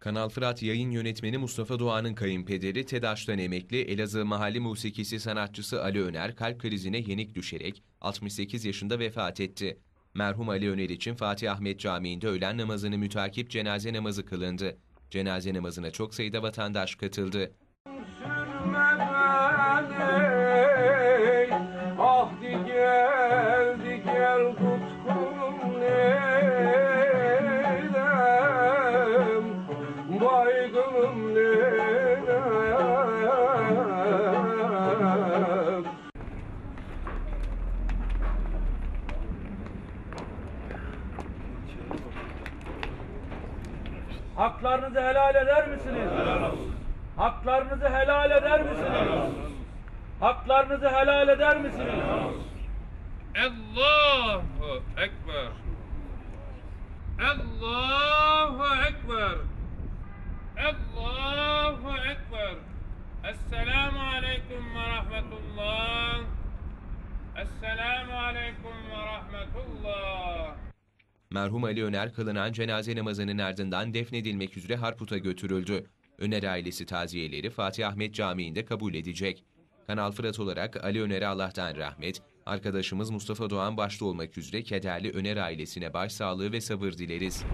Kanal Fırat yayın yönetmeni Mustafa Doğan'ın kayınpederi TEDAŞ'tan emekli Elazığ Mahalli Musikisi sanatçısı Ali Öner kalp krizine yenik düşerek 68 yaşında vefat etti. Merhum Ali Öner için Fatih Ahmet Camii'nde öğlen namazını mütakip cenaze namazı kılındı. Cenaze namazına çok sayıda vatandaş katıldı. Haklarınızı helal eder misiniz? Haklarınızı helal eder misiniz? Haklarınızı helal eder misiniz? Allahu Ekber. Allahu Ekber. Allahu Ekber. Esselamu Aleyküm ve Rahmetullah. Esselamu Aleyküm ve Rahmetullah. Merhum Ali Öner kılınan cenaze namazının ardından defnedilmek üzere Harput'a götürüldü. Öner ailesi taziyeleri Fatih Ahmet Camii'nde kabul edecek. Kanal Fırat olarak Ali Öner'e Allah'tan rahmet, arkadaşımız Mustafa Doğan başta olmak üzere kederli Öner ailesine başsağlığı ve sabır dileriz.